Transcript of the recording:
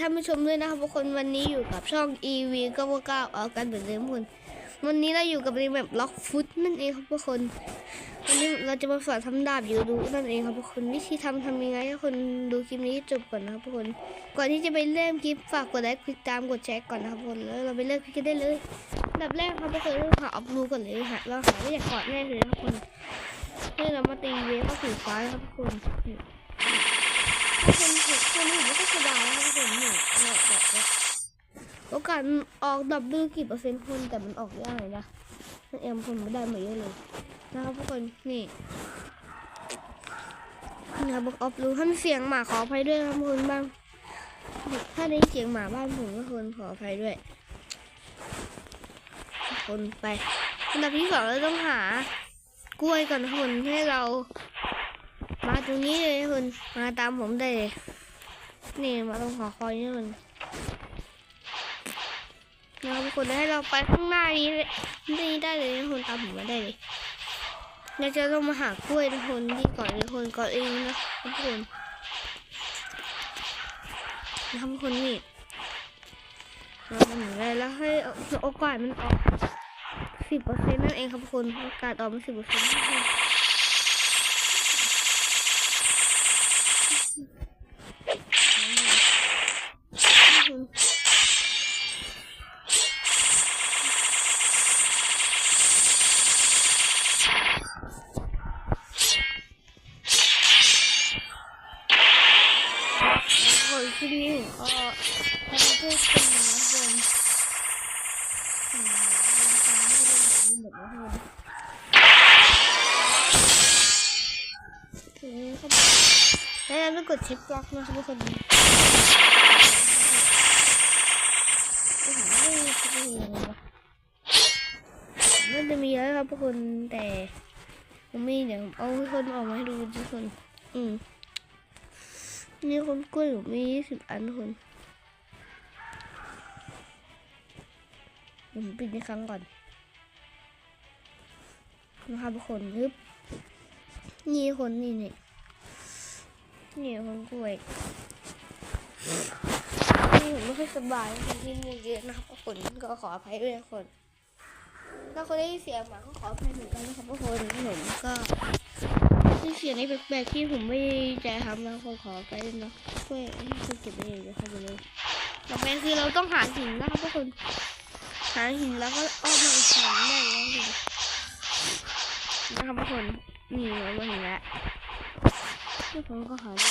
ท่านผู้ชมด้วยนะครับทุกคนวันนี้อยู่กับช่อง EV 99เอากันเหมือนเดิมทุกคนวันนี้เราอยู่กับในแบบล็อกฟุตนั่นเองครับทุกคนวันนี้เราจะมาสอนทำดาบยูดูนั่นเองครับทุกคนวิธีทำทำยังไงให้คนดูคลิปนี้จบก่อนนะครับทุกคนก่อนที่จะไปเริ่มคลิปฝากกดไลค์กดติดตามกดแชร์ก่อนนะครับทุกคนแล้วเราไปเริ่มคลิปกันได้เลยดับแรกครับทุกคนเราหาอัพรูก่อนเลยฮะเราหาไม่อยากกอดแน่เลยครับทุกคนนี่เรามาตีเวฟเข้าสู่ฟ้าครับทุกคนนี่คน โอกาสออกดับเบิลกี่เปอร์เซ็นต์คนแต่มันออกยากเลยนะนั่นเอ็มคนไม่ได้มาเยอะเลยนะครับทุกคนนี่นะครับอกออฟรู้ถ้ามีเสียงหมาขออภัยด้วยครับทุกคนบ้างถ้าได้เสียงหมาบ้านผมก็คนขออภัยด้วยคนไปอันดับที่สองเราต้องหากล้วยก่อนคนให้เรา มาตรงนี้เลยคุณมาตามผมได้เลย นี่มาตรงหอคอยนี่คุณนะครับทุกคนให้เราไปข้างหน้านี้เลยนี่ได้เลยนะคุณตามผมมาได้เลยเราจะต้องมาหากล้วยทุกคนที่ก่อนเลยคนก่อนเองนะครับทุกคนนะครับทุกคนนี่เราทำอย่างไรแล้วให้โอกาสมันออกสิบเปอร์เซ็นต์นั่นเองครับทุกคนโอกาสออกมาสิบเปอร์เซ็นต์ คนที่นี่ก็ถ้าเราพูดเป็นนะคนอืมมันจะไม่ได้แบบนี้หมดนะคนทีนี้เขาแล้วเราต้องกดเช็คบล็อกนะครับทุกคนไม่จะมีอะไรวะมันจะมีแล้วครับทุกคนแต่ผมไม่เดี๋ยวเอาให้คนออกมาให้ดูทุกคน อืม นี่คนกล้วยผมมียี่สิบอันคนผมปิดในครั้งก่อนนะครับคนฮึบนี่คนนี่นี่นี่คนกล้วยนี่ผมไม่ค่อยสบายคนที่มูกเยอะนะครับคนก็ขออภัยด้วยคนถ้าคนได้เสียงหมาก็ขออภัยเหมือนกันนะครับคนผมก็ สียงนี้แปลกๆที่ผมไม่ใจทำนะขอขอไปนะช่วยช่วยเก็บไปเอยนะครับเลยต่อไปคือเราต้องหาหินนะครับทุกคนหาหินแล้วก็อ้อมไปอีกฝั่ได้แล้วนะครับทุกคนนี่เราเห็นแล้วผมก็หาได้